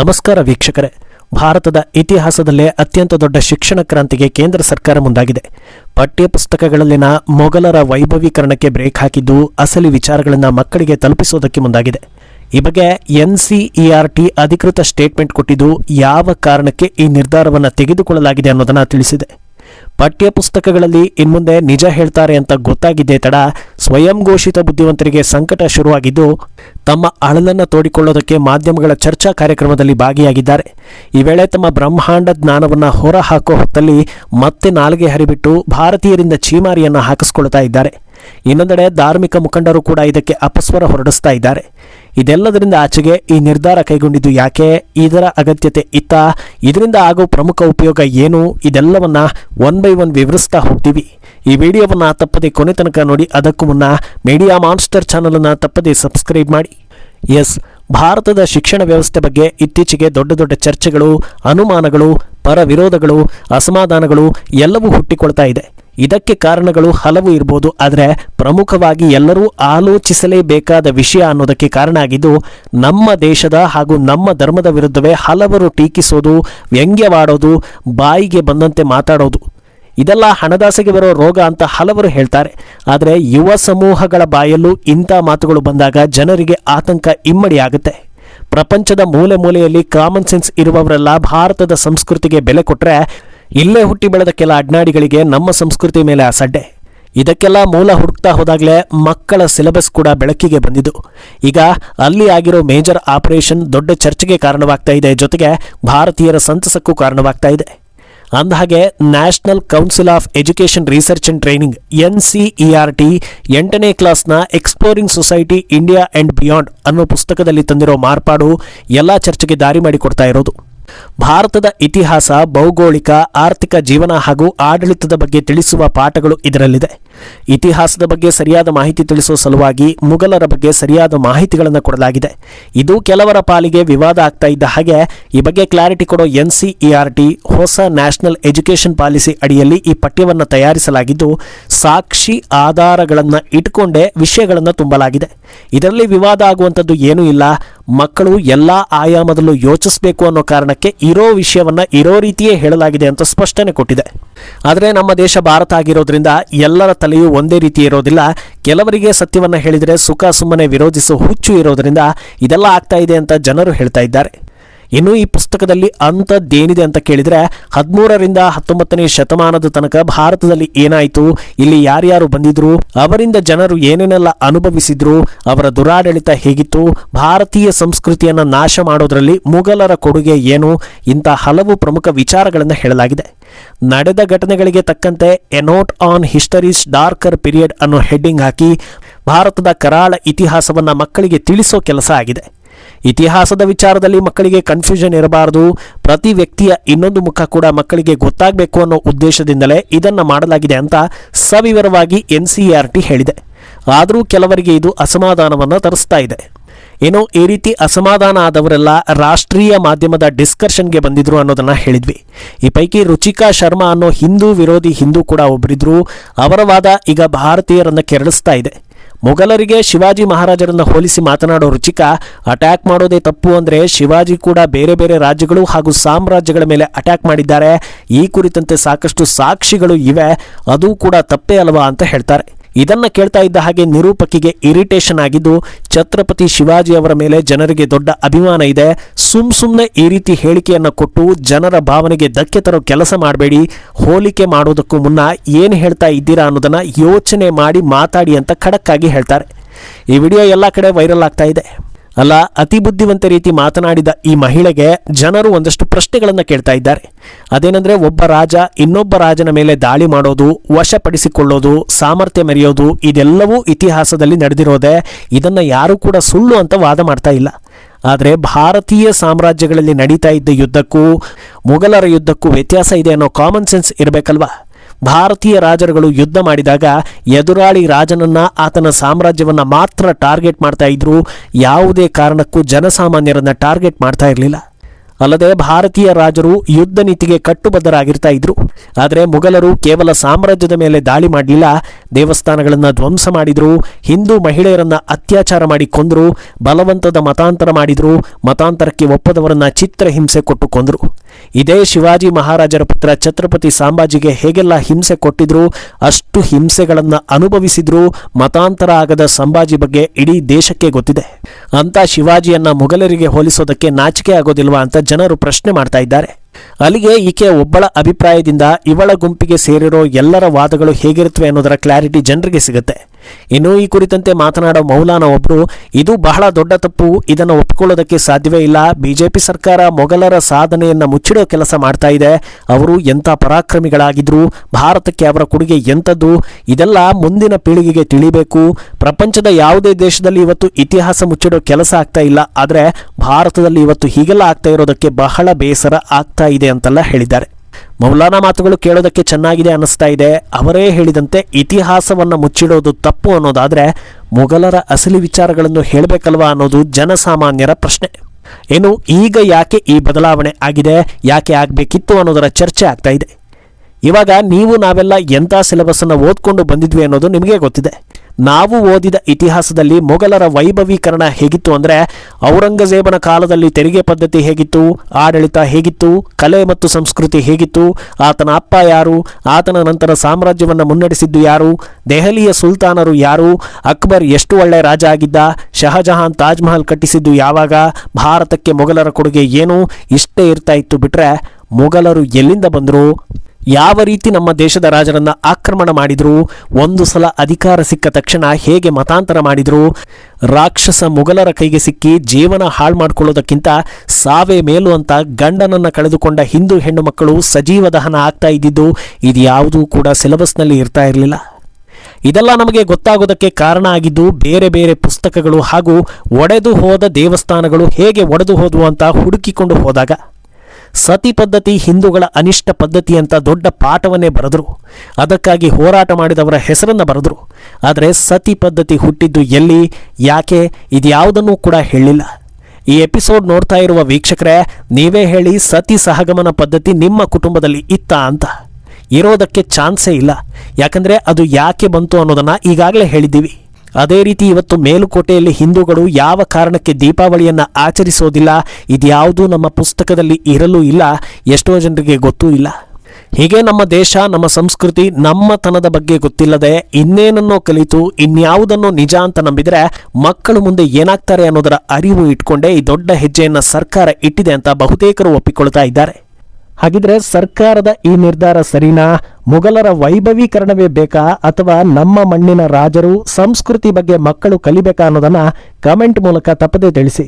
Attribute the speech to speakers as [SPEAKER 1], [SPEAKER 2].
[SPEAKER 1] ನಮಸ್ಕಾರ ವೀಕ್ಷಕರೇ. ಭಾರತದ ಇತಿಹಾಸದಲ್ಲೇ ಅತ್ಯಂತ ದೊಡ್ಡ ಶಿಕ್ಷಣ ಕ್ರಾಂತಿಗೆ ಕೇಂದ್ರ ಸರ್ಕಾರ ಮುಂದಾಗಿದೆ. ಪಠ್ಯಪುಸ್ತಕಗಳಲ್ಲಿನ ಮೊಘಲರ ವೈಭವೀಕರಣಕ್ಕೆ ಬ್ರೇಕ್ ಹಾಕಿದ್ದು ಅಸಲಿ ವಿಚಾರಗಳನ್ನು ಮಕ್ಕಳಿಗೆ ತಲುಪಿಸೋದಕ್ಕೆ ಮುಂದಾಗಿದೆ. ಈ ಬಗ್ಗೆ ಎನ್ಸಿಇಆರ್ಟಿ ಅಧಿಕೃತ ಸ್ಟೇಟ್ಮೆಂಟ್ ಕೊಟ್ಟಿದ್ದು ಯಾವ ಕಾರಣಕ್ಕೆ ಈ ನಿರ್ಧಾರವನ್ನು ತೆಗೆದುಕೊಳ್ಳಲಾಗಿದೆ ಅನ್ನೋದನ್ನು ತಿಳಿಸಿದೆ. ಪಠ್ಯಪುಸ್ತಕಗಳಲ್ಲಿ ಇನ್ಮುಂದೆ ನಿಜ ಹೇಳ್ತಾರೆ ಅಂತ ಗೊತ್ತಾಗಿದ್ದೇ ತಡ ಸ್ವಯಂ ಘೋಷಿತ ಬುದ್ಧಿವಂತರಿಗೆ ಸಂಕಟ ಶುರುವಾಗಿದ್ದು ತಮ್ಮ ಅಳಲನ್ನು ತೋಡಿಕೊಳ್ಳೋದಕ್ಕೆ ಮಾಧ್ಯಮಗಳ ಚರ್ಚಾ ಕಾರ್ಯಕ್ರಮದಲ್ಲಿ ಭಾಗಿಯಾಗಿದ್ದಾರೆ. ಈ ವೇಳೆ ತಮ್ಮ ಬ್ರಹ್ಮಾಂಡ ಜ್ಞಾನವನ್ನು ಹೊರ ಹಾಕೋ ಹೊತ್ತಲ್ಲಿ ಮತ್ತೆ ನಾಲಿಗೆ ಹರಿಬಿಟ್ಟು ಭಾರತೀಯರಿಂದ ಚೀಮಾರಿಯನ್ನು ಹಾಕಿಸ್ಕೊಳ್ತಾ ಇದ್ದಾರೆ. ಇನ್ನೊಂದೆಡೆ ಧಾರ್ಮಿಕ ಮುಖಂಡರು ಕೂಡ ಇದಕ್ಕೆ ಅಪಸ್ವರ ಹೊರಡಿಸ್ತಾ ಇದ್ದಾರೆ. ಇದೆಲ್ಲದರಿಂದ ಆಚೆಗೆ ಈ ನಿರ್ಧಾರ ಕೈಗೊಂಡಿದ್ದು ಯಾಕೆ? ಇದರ ಅಗತ್ಯತೆ ಇತ್ತ? ಇದರಿಂದ ಆಗೋ ಪ್ರಮುಖ ಉಪಯೋಗ ಏನು? ಇದೆಲ್ಲವನ್ನ ಒನ್ ಬೈ ಒನ್ ವಿವರಿಸ್ತಾ ಹೋಗ್ತೀವಿ. ಈ ವಿಡಿಯೋವನ್ನು ತಪ್ಪದೆ ಕೊನೆ ತನಕ ನೋಡಿ ಅದಕ್ಕೂ ಮುನ್ನ ಮೀಡಿಯಾ ಮಾನ್ಸ್ಟರ್ ಚಾನಲನ್ನು ತಪ್ಪದೆ ಸಬ್ಸ್ಕ್ರೈಬ್ ಮಾಡಿ. ಎಸ್, ಭಾರತದ ಶಿಕ್ಷಣ ವ್ಯವಸ್ಥೆ ಬಗ್ಗೆ ಇತ್ತೀಚೆಗೆ ದೊಡ್ಡ ದೊಡ್ಡ ಚರ್ಚೆಗಳು, ಅನುಮಾನಗಳು ಪರ ವಿರೋಧಗಳು ಅಸಮಾಧಾನಗಳು ಎಲ್ಲವೂ ಹುಟ್ಟಿಕೊಳ್ತಾ ಇದೆ. ಇದಕ್ಕೆ ಕಾರಣಗಳು ಹಲವು ಇರ್ಬೋದು, ಆದರೆ ಪ್ರಮುಖವಾಗಿ ಎಲ್ಲರೂ ಆಲೋಚಿಸಲೇಬೇಕಾದ ವಿಷಯ ಅನ್ನೋದಕ್ಕೆ ಕಾರಣ ಆಗಿದ್ದು, ನಮ್ಮ ದೇಶದ ಹಾಗೂ ನಮ್ಮ ಧರ್ಮದ ವಿರುದ್ಧವೇ ಹಲವರು ಟೀಕಿಸೋದು, ವ್ಯಂಗ್ಯವಾಡೋದು, ಬಾಯಿಗೆ ಬಂದಂತೆ ಮಾತಾಡೋದು. ಇದೆಲ್ಲ ಹಣದಾಸೆಗೆ ಬರೋ ರೋಗ ಅಂತ ಹಲವರು ಹೇಳ್ತಾರೆ. ಆದರೆ ಯುವ ಸಮೂಹಗಳ ಬಾಯಲ್ಲೂ ಇಂಥ ಮಾತುಗಳು ಬಂದಾಗ ಜನರಿಗೆ ಆತಂಕ ಇಮ್ಮಡಿಯಾಗುತ್ತೆ. ಪ್ರಪಂಚದ ಮೂಲೆ ಮೂಲೆಯಲ್ಲಿ ಕಾಮನ್ ಸೆನ್ಸ್ ಇರುವವರೆಲ್ಲ ಭಾರತದ ಸಂಸ್ಕೃತಿಗೆ ಬೆಲೆ ಕೊಟ್ಟರೆ ಇಲ್ಲೇ ಹುಟ್ಟಿ ಬೆಳೆದ ಕೆಲ ಅಡ್ನಾಡಿಗಳಿಗೆ ನಮ್ಮ ಸಂಸ್ಕೃತಿ ಮೇಲೆ ಅಸಡ್ಡೆ ಇದಕ್ಕೆಲ್ಲ ಮೂಲ ಹುಡುಕ್ತಾ ಹೋದಾಗಲೇ ಮಕ್ಕಳ ಸಿಲೆಬಸ್ ಕೂಡ ಬೆಳಕಿಗೆ ಬಂದಿದ್ದು. ಈಗ ಅಲ್ಲಿ ಆಗಿರೋ ಮೇಜರ್ ಆಪರೇಷನ್ ದೊಡ್ಡ ಚರ್ಚೆಗೆ ಕಾರಣವಾಗ್ತಾ ಇದೆ. ಜೊತೆಗೆ ಭಾರತೀಯರ ಸಂತಸಕ್ಕೂ ಕಾರಣವಾಗ್ತಾ ಇದೆ. ಅಂದಹಾಗೆ National Council of Education Research and Training N C E R T ಎಂಟನೇ ಕ್ಲಾಸ್ನ Exploring Society India and Beyond ಅನ್ನೋ ಪುಸ್ತಕದಲ್ಲಿ ತಂದಿರೋ ಮಾರ್ಪಾಡು ಎಲ್ಲ ಚರ್ಚೆಗೆ ದಾರಿ ಮಾಡಿಕೊಡ್ತಾ ಇರೋದು. ಭಾರತದ ಇತಿಹಾಸ, ಭೌಗೋಳಿಕ, ಆರ್ಥಿಕ ಜೀವನ ಹಾಗೂ ಆಡಳಿತದ ಬಗ್ಗೆ ತಿಳಿಸುವ ಪಾಠಗಳು ಇದರಲ್ಲಿದೆ. ಇತಿಹಾಸದ ಬಗ್ಗೆ ಸರಿಯಾದ ಮಾಹಿತಿ ತಿಳಿಸುವ ಸಲುವಾಗಿ ಮುಗಲರ ಬಗ್ಗೆ ಸರಿಯಾದ ಮಾಹಿತಿಗಳನ್ನು ಕೊಡಲಾಗಿದೆ. ಇದು ಕೆಲವರ ಪಾಲಿಗೆ ವಿವಾದ ಆಗ್ತಾ ಇದ್ದ ಹಾಗೆ ಈ ಬಗ್ಗೆ ಕ್ಲಾರಿಟಿ ಕೊಡೋ ಎನ್ ಟಿ ಹೊಸ ನ್ಯಾಷನಲ್ ಎಜುಕೇಷನ್ ಪಾಲಿಸಿ ಅಡಿಯಲ್ಲಿ ಈ ಪಠ್ಯವನ್ನು ತಯಾರಿಸಲಾಗಿದ್ದು, ಸಾಕ್ಷಿ ಆಧಾರಗಳನ್ನು ಇಟ್ಕೊಂಡೇ ವಿಷಯಗಳನ್ನು ತುಂಬಲಾಗಿದೆ. ಇದರಲ್ಲಿ ವಿವಾದ ಆಗುವಂಥದ್ದು ಏನೂ ಇಲ್ಲ. ಮಕ್ಕಳು ಎಲ್ಲ ಆಯಾಮದಲ್ಲೂ ಯೋಚಿಸಬೇಕು ಅನ್ನೋ ಕಾರಣಕ್ಕೆ ಇರೋ ವಿಷಯವನ್ನ ಇರೋ ರೀತಿಯೇ ಹೇಳಲಾಗಿದೆ ಅಂತ ಸ್ಪಷ್ಟನೆ ಕೊಟ್ಟಿದೆ. ಆದರೆ ನಮ್ಮ ದೇಶ ಭಾರತ ಆಗಿರೋದ್ರಿಂದ ಎಲ್ಲರ ತಲೆಯೂ ಒಂದೇ ರೀತಿ ಇರೋದಿಲ್ಲ. ಕೆಲವರಿಗೆ ಸತ್ಯವನ್ನ ಹೇಳಿದರೆ ಸುಖ ಸುಮ್ಮನೆ ವಿರೋಧಿಸೋ ಹುಚ್ಚು ಇರೋದರಿಂದ ಇದೆಲ್ಲ ಆಗ್ತಾ ಇದೆ ಅಂತ ಜನರು ಹೇಳ್ತಾ ಇದ್ದಾರೆ. ಇನ್ನು ಈ ಪುಸ್ತಕದಲ್ಲಿ ಅಂಥದ್ದೇನಿದೆ ಅಂತ ಕೇಳಿದರೆ ಹದಿಮೂರರಿಂದ ಹತ್ತೊಂಬತ್ತನೇ ಶತಮಾನದ ತನಕ ಭಾರತದಲ್ಲಿ ಏನಾಯಿತು, ಇಲ್ಲಿ ಯಾರ್ಯಾರು ಬಂದಿದ್ರು, ಅವರಿಂದ ಜನರು ಏನೇನೆಲ್ಲ ಅನುಭವಿಸಿದ್ರು, ಅವರ ದುರಾಡಳಿತ ಹೇಗಿತ್ತು, ಭಾರತೀಯ ಸಂಸ್ಕೃತಿಯನ್ನು ನಾಶ ಮಾಡೋದರಲ್ಲಿ ಮುಘಲರ ಕೊಡುಗೆ ಏನು, ಇಂಥ ಹಲವು ಪ್ರಮುಖ ವಿಚಾರಗಳನ್ನು ಹೇಳಲಾಗಿದೆ. ನಡೆದ ಘಟನೆಗಳಿಗೆ ತಕ್ಕಂತೆ a note on histories darker period ಅನ್ನೋ ಹೆಡ್ಡಿಂಗ್ ಹಾಕಿ, ಭಾರತದ ಕರಾಳ ಇತಿಹಾಸವನ್ನು ಮಕ್ಕಳಿಗೆ ತಿಳಿಸೋ ಕೆಲಸ ಆಗಿದೆ. ಇತಿಹಾಸದ ವಿಚಾರದಲ್ಲಿ ಮಕ್ಕಳಿಗೆ ಕನ್ಫ್ಯೂಷನ್ ಇರಬಾರದು. ಪ್ರತಿ ವ್ಯಕ್ತಿಯ ಇನ್ನೊಂದು ಮುಖ ಕೂಡ ಮಕ್ಕಳಿಗೆ ಗೊತ್ತಾಗಬೇಕು ಅನ್ನೋ ಉದ್ದೇಶದಿಂದಲೇ ಇದನ್ನು ಮಾಡಲಾಗಿದೆ ಅಂತ ಸವಿವರವಾಗಿ ಎನ್ಸಿಇಆರ್ಟಿ ಹೇಳಿದೆ. ಆದರೂ ಕೆಲವರಿಗೆ ಇದು ಅಸಮಾಧಾನವನ್ನು ತರಿಸ್ತಾ ಇದೆ. ಏನೋ ಈ ರೀತಿ ಅಸಮಾಧಾನ ಆದವರೆಲ್ಲ ರಾಷ್ಟ್ರೀಯ ಮಾಧ್ಯಮದ ಡಿಸ್ಕರ್ಷನ್ಗೆ ಬಂದಿದ್ರು ಅನ್ನೋದನ್ನು ಹೇಳಿದ್ವಿ. ಈ ಪೈಕಿ ರುಚಿಕಾ ಶರ್ಮಾ ಅನ್ನೋ ಹಿಂದೂ ವಿರೋಧಿ ಹಿಂದೂ ಕೂಡ ಒಬ್ಬರಿದ್ರು ಅವರ ವಾದ ಈಗ ಭಾರತೀಯರನ್ನು ಕೆರಳಿಸ್ತಾ ಇದೆ. ಮೊಘಲರಿಗೆ ಶಿವಾಜಿ ಮಹಾರಾಜರನ್ನ ಹೋಲಿಸಿ ಮಾತನಾಡೋ ರುಚಿಕ, ಅಟ್ಯಾಕ್ ಮಾಡೋದೇ ತಪ್ಪು ಅಂದರೆ ಶಿವಾಜಿ ಕೂಡ ಬೇರೆ ಬೇರೆ ರಾಜ್ಯಗಳು ಹಾಗೂ ಸಾಮ್ರಾಜ್ಯಗಳ ಮೇಲೆ ಅಟ್ಯಾಕ್ ಮಾಡಿದ್ದಾರೆ. ಈ ಕುರಿತಂತೆ ಸಾಕಷ್ಟು ಸಾಕ್ಷಿಗಳು ಇವೆ. ಅದು ಕೂಡ ತಪ್ಪೇ ಅಲ್ವಾ ಅಂತ ಹೇಳ್ತಾರೆ. ಇದನ್ನ ಕೇಳ್ತಾ ಇದ್ದ ಹಾಗೆ ನಿರೂಪಕಿಗೆ ಇರಿಟೇಷನ್ ಆಗಿದ್ದು, ಛತ್ರಪತಿ ಶಿವಾಜಿ ಅವರ ಮೇಲೆ ಜನರಿಗೆ ದೊಡ್ಡ ಅಭಿಮಾನ ಇದೆ. ಸುಮ್ ಸುಮ್ಮನೆ ಈ ರೀತಿ ಹೇಳಿಕೆಯನ್ನ ಕೊಟ್ಟು ಜನರ ಭಾವನೆಗೆ ಧಕ್ಕೆ ತರೋ ಕೆಲಸ ಮಾಡಬೇಡಿ. ಹೋಲಿಕೆ ಮಾಡೋದಕ್ಕೂ ಮುನ್ನ ಏನು ಹೇಳ್ತಾ ಇದ್ದೀರಾ ಅನ್ನೋದನ್ನ ಯೋಚನೆ ಮಾಡಿ ಮಾತಾಡಿ ಅಂತ ಖಡಕ್ಕಾಗಿ ಹೇಳ್ತಾರೆ. ಈ ವಿಡಿಯೋ ಎಲ್ಲ ಕಡೆ ವೈರಲ್ ಆಗ್ತಾ ಇದೆ. ಅಲ್ಲ, ಅತಿ ಬುದ್ಧಿವಂತ ರೀತಿ ಮಾತನಾಡಿದ ಈ ಮಹಿಳೆಗೆ ಜನರು ಒಂದಷ್ಟು ಪ್ರಶ್ನೆಗಳನ್ನು ಕೇಳ್ತಾ ಇದ್ದಾರೆ. ಅದೇನೆಂದರೆ, ಒಬ್ಬ ರಾಜ ಇನ್ನೊಬ್ಬ ರಾಜನ ಮೇಲೆ ದಾಳಿ ಮಾಡೋದು, ವಶಪಡಿಸಿಕೊಳ್ಳೋದು, ಸಾಮರ್ಥ್ಯ ಮೆರೆಯೋದು, ಇದೆಲ್ಲವೂ ಇತಿಹಾಸದಲ್ಲಿ ನಡೆದಿರೋದೆ, ಇದನ್ನು ಯಾರು ಕೂಡ ಸುಳ್ಳು ಅಂತ ವಾದ ಮಾಡ್ತಾ ಇಲ್ಲ. ಆದರೆ ಭಾರತೀಯ ಸಾಮ್ರಾಜ್ಯಗಳಲ್ಲಿ ನಡೀತಾ ಇದ್ದ ಯುದ್ಧಕ್ಕೂ, ಮೊಘಲರ ಯುದ್ಧಕ್ಕೂ ವ್ಯತ್ಯಾಸ ಇದೆ ಅನ್ನೋ ಕಾಮನ್ ಸೆನ್ಸ್ ಇರಬೇಕಲ್ವಾ? ಭಾರತೀಯ ರಾಜರುಗಳು ಯುದ್ಧ ಮಾಡಿದಾಗ ಎದುರಾಳಿ ರಾಜನನ್ನ ಆತನ ಸಾಮ್ರಾಜ್ಯವನ್ನ ಮಾತ್ರ ಟಾರ್ಗೆಟ್ ಮಾಡ್ತಾ ಇದ್ರು. ಯಾವುದೇ ಕಾರಣಕ್ಕೂ ಜನಸಾಮಾನ್ಯರನ್ನ ಟಾರ್ಗೆಟ್ ಮಾಡ್ತಾ ಇರಲಿಲ್ಲ. ಅಲ್ಲದೆ ಭಾರತೀಯ ರಾಜರು ಯುದ್ಧ ನೀತಿಗೆ ಕಟ್ಟುಬದ್ಧರಾಗಿರ್ತಾ ಇದ್ರು. ಆದರೆ ಮುಘಲರು ಕೇವಲ ಸಾಮ್ರಾಜ್ಯದ ಮೇಲೆ ದಾಳಿ ಮಾಡಲಿಲ್ಲ. ದೇವಸ್ಥಾನಗಳನ್ನು ಧ್ವಂಸ ಮಾಡಿದ್ರು. ಹಿಂದೂ ಮಹಿಳೆಯರನ್ನ ಅತ್ಯಾಚಾರ ಮಾಡಿ ಕೊಂದರು. ಬಲವಂತದ ಮತಾಂತರ ಮಾಡಿದ್ರು. ಮತಾಂತರಕ್ಕೆ ಒಪ್ಪದವರನ್ನ ಚಿತ್ರಹಿಂಸೆ ಕೊಟ್ಟು ಕೊಂದ್ರು. ಇದೇ ಶಿವಾಜಿ ಮಹಾರಾಜರ ಪುತ್ರ ಛತ್ರಪತಿ ಸಾಂಬಾಜಿಗೆ ಹೇಗೆಲ್ಲ ಹಿಂಸೆ ಕೊಟ್ಟಿದ್ರು, ಅಷ್ಟು ಹಿಂಸೆಗಳನ್ನು ಅನುಭವಿಸಿದ್ರು, ಮತಾಂತರ ಆಗದ ಸಂಭಾಜಿ ಬಗ್ಗೆ ಇಡೀ ದೇಶಕ್ಕೆ ಗೊತ್ತಿದೆ. ಅಂತ ಶಿವಾಜಿಯನ್ನ ಮೊಘಲರಿಗೆ ಹೋಲಿಸೋದಕ್ಕೆ ನಾಚಿಕೆ ಆಗೋದಿಲ್ವಾ ಅಂತ ಜನರು ಪ್ರಶ್ನೆ ಮಾಡ್ತಾ ಇದ್ದಾರೆ. ಅಲ್ಲಿಗೆ ಈಕೆ ಒಬ್ಬಳ ಅಭಿಪ್ರಾಯದಿಂದ ಇವಳ ಗುಂಪಿಗೆ ಸೇರಿರೋ ಎಲ್ಲರ ವಾದಗಳು ಹೇಗಿರುತ್ತವೆ ಅನ್ನೋದರ ಕ್ಲಾರಿಟಿ ಜನರಿಗೆ ಸಿಗುತ್ತೆ. ಇನ್ನು ಈ ಕುರಿತಂತೆ ಮಾತನಾಡೋ ಮೌಲಾನ ಒಬ್ರು, ಇದು ಬಹಳ ದೊಡ್ಡ ತಪ್ಪು. ಇದನ್ನು ಒಪ್ಪಿಕೊಳ್ಳೋದಕ್ಕೆ ಸಾಧ್ಯವೇ ಇಲ್ಲ. ಬಿಜೆಪಿ ಸರ್ಕಾರ ಮೊಘಲರ ಸಾಧನೆಯನ್ನು ಮುಚ್ಚಿಡೋ ಕೆಲಸ ಮಾಡ್ತಾ ಇದೆ. ಅವರು ಎಂಥ ಪರಾಕ್ರಮಿಗಳಾಗಿದ್ರು? ಭಾರತಕ್ಕೆ ಅವರ ಕೊಡುಗೆ ಎಂಥದ್ದು? ಇದೆಲ್ಲ ಮುಂದಿನ ಪೀಳಿಗೆಗೆ ತಿಳಿಬೇಕು. ಪ್ರಪಂಚದ ಯಾವುದೇ ದೇಶದಲ್ಲಿ ಇವತ್ತು ಇತಿಹಾಸ ಮುಚ್ಚಿಡೋ ಕೆಲಸ ಆಗ್ತಾ ಇಲ್ಲ. ಆದರೆ ಭಾರತದಲ್ಲಿ ಇವತ್ತು ಹೀಗೆಲ್ಲ ಆಗ್ತಾ ಇರೋದಕ್ಕೆ ಬಹಳ ಬೇಸರ ಆಗ್ತಾ ಇದೆ ಅಂತೆಲ್ಲ ಹೇಳಿದ್ದಾರೆ. ಮೌಲಾನಾ ಮಾತುಗಳು ಕೇಳೋದಕ್ಕೆ ಚೆನ್ನಾಗಿದೆ ಅನ್ನಿಸ್ತಾ ಇದೆ. ಅವರೇ ಹೇಳಿದಂತೆ ಇತಿಹಾಸವನ್ನು ಮುಚ್ಚಿಡೋದು ತಪ್ಪು ಅನ್ನೋದಾದರೆ ಮೊಘಲರ ಅಸಲಿ ವಿಚಾರಗಳನ್ನು ಹೇಳಬೇಕಲ್ವಾ ಅನ್ನೋದು ಜನಸಾಮಾನ್ಯರ ಪ್ರಶ್ನೆ. ಏನು, ಈಗ ಯಾಕೆ ಈ ಬದಲಾವಣೆ ಆಗಿದೆ, ಯಾಕೆ ಆಗಬೇಕಿತ್ತು ಅನ್ನೋದರ ಚರ್ಚೆ ಆಗ್ತಾ ಇದೆ. ಇವಾಗ ನೀವು ನಾವೆಲ್ಲ ಎಂಥ ಸಿಲೆಬಸ್ಸನ್ನು ಓದ್ಕೊಂಡು ಬಂದಿದ್ವಿ ಅನ್ನೋದು ನಿಮಗೆ ಗೊತ್ತಿದೆ. ನಾವು ಓದಿದ ಇತಿಹಾಸದಲ್ಲಿ ಮೊಘಲರ ವೈಭವೀಕರಣ ಹೇಗಿತ್ತು ಅಂದರೆ ಔರಂಗಜೇಬನ ಕಾಲದಲ್ಲಿ ತೆರಿಗೆ ಪದ್ಧತಿ ಹೇಗಿತ್ತು, ಆಡಳಿತ ಹೇಗಿತ್ತು, ಕಲೆ ಮತ್ತು ಸಂಸ್ಕೃತಿ ಹೇಗಿತ್ತು, ಆತನ ಅಪ್ಪ ಯಾರು, ಆತನ ನಂತರ ಸಾಮ್ರಾಜ್ಯವನ್ನು ಮುನ್ನಡೆಸಿದ್ದು ಯಾರು, ದೆಹಲಿಯ ಸುಲ್ತಾನರು ಯಾರು, ಅಕ್ಬರ್ ಎಷ್ಟು ಒಳ್ಳೆ ರಾಜ ಆಗಿದ್ದ, ಶಹಜಹಾನ್ ತಾಜ್ ಮಹಲ್ ಕಟ್ಟಿಸಿದ್ದು ಯಾವಾಗ, ಭಾರತಕ್ಕೆ ಮೊಘಲರ ಕೊಡುಗೆ ಏನು, ಇಷ್ಟೇ ಇರ್ತಾ ಇತ್ತು ಬಿಟ್ರೆ ಮೊಘಲರು ಎಲ್ಲಿಂದ ಬಂದರು? ಯಾವ ರೀತಿ ನಮ್ಮ ದೇಶದ ರಾಜರನ್ನ ಆಕ್ರಮಣ ಮಾಡಿದ್ರು? ಒಂದು ಸಲ ಅಧಿಕಾರ ಸಿಕ್ಕ ತಕ್ಷಣ ಹೇಗೆ ಮತಾಂತರ ಮಾಡಿದ್ರು? ರಾಕ್ಷಸ ಮೊಘಲರ ಕೈಗೆ ಸಿಕ್ಕಿ ಜೀವನ ಹಾಳು ಮಾಡ್ಕೊಳ್ಳೋದಕ್ಕಿಂತ ಸಾವೇ ಮೇಲು ಅಂತ ಗಂಡನನ್ನ ಕಳೆದುಕೊಂಡ ಹಿಂದೂ ಹೆಣ್ಣು ಮಕ್ಕಳು ಸಜೀವ ದಹನ ಆಗ್ತಾ ಇದ್ದಿದ್ದು ಇದು ಯಾವುದೂ ಕೂಡ ಸಿಲೆಬಸ್ನಲ್ಲಿ ಇರ್ತಾ ಇರಲಿಲ್ಲ. ಇದೆಲ್ಲ ನಮಗೆ ಗೊತ್ತಾಗೋದಕ್ಕೆ ಕಾರಣ ಆಗಿದ್ದು ಬೇರೆ ಬೇರೆ ಪುಸ್ತಕಗಳು ಹಾಗೂ ಒಡೆದು ಹೋದ ದೇವಸ್ಥಾನಗಳು ಹೇಗೆ ಒಡೆದು ಹೋದವು ಅಂತ ಹುಡುಕಿಕೊಂಡು ಹೋದಾಗ ಸತಿ ಪದ್ಧತಿ ಹಿಂದೂಗಳ ಅನಿಷ್ಟ ಪದ್ಧತಿ ಅಂತ ದೊಡ್ಡ ಪಾಠವನ್ನೇ ಬರೆದರು. ಅದಕ್ಕಾಗಿ ಹೋರಾಟ ಮಾಡಿದವರ ಹೆಸರನ್ನು ಬರೆದರು. ಆದರೆ ಸತಿ ಪದ್ಧತಿ ಹುಟ್ಟಿದ್ದು ಎಲ್ಲಿ, ಯಾಕೆ, ಇದ್ಯಾವುದನ್ನೂ ಕೂಡ ಹೇಳಿಲ್ಲ. ಈ ಎಪಿಸೋಡ್ ನೋಡ್ತಾ ಇರುವ ವೀಕ್ಷಕರೇ, ನೀವೇ ಹೇಳಿ ಸತಿ ಸಹಗಮನ ಪದ್ಧತಿ ನಿಮ್ಮ ಕುಟುಂಬದಲ್ಲಿ ಇತ್ತಾ ಅಂತ. ಇರೋದಕ್ಕೆ ಚಾನ್ಸೇ ಇಲ್ಲ. ಯಾಕಂದರೆ ಅದು ಯಾಕೆ ಬಂತು ಅನ್ನೋದನ್ನು ಈಗಾಗಲೇ ಹೇಳಿದ್ದೀವಿ. ಅದೇ ರೀತಿ ಇವತ್ತು ಮೇಲುಕೋಟೆಯಲ್ಲಿ ಹಿಂದೂಗಳು ಯಾವ ಕಾರಣಕ್ಕೆ ದೀಪಾವಳಿಯನ್ನು ಆಚರಿಸೋದಿಲ್ಲ, ಇದ್ಯಾವುದೂ ನಮ್ಮ ಪುಸ್ತಕದಲ್ಲಿ ಇರಲೂ ಇಲ್ಲ, ಎಷ್ಟೋ ಜನರಿಗೆ ಗೊತ್ತೂ ಇಲ್ಲ. ಹೀಗೆ ನಮ್ಮ ದೇಶ, ನಮ್ಮ ಸಂಸ್ಕೃತಿ ನಮ್ಮತನದ ಬಗ್ಗೆ ಗೊತ್ತಿಲ್ಲದೆ ಇನ್ನೇನನ್ನೋ ಕಲಿತು, ಇನ್ಯಾವುದನ್ನೋ ನಿಜ ಅಂತ ನಂಬಿದರೆ ಮಕ್ಕಳು ಮುಂದೆ ಏನಾಗ್ತಾರೆ ಅನ್ನೋದರ ಅರಿವು ಇಟ್ಕೊಂಡೇ ಈ ದೊಡ್ಡ ಹೆಜ್ಜೆಯನ್ನು ಸರ್ಕಾರ ಇಟ್ಟಿದೆ ಅಂತ ಬಹುತೇಕರು ಒಪ್ಪಿಕೊಳ್ತಾ ಇದ್ದಾರೆ. ಹಾಗಿದ್ರೆ ಸರ್ಕಾರದ ಈ ನಿರ್ಧಾರ ಸರಿನಾ? ಮೊಘಲರ ವೈಭವೀಕರಣವೇ ಬೇಕಾ? ಅಥವಾ ನಮ್ಮ ಮಣ್ಣಿನ ರಾಜರು ಸಂಸ್ಕೃತಿ ಬಗ್ಗೆ ಮಕ್ಕಳು ಕಲಿಬೇಕಾ ಅನ್ನೋದನ್ನ ಕಮೆಂಟ್ ಮೂಲಕ ತಪ್ಪದೇ ತಿಳಿಸಿ.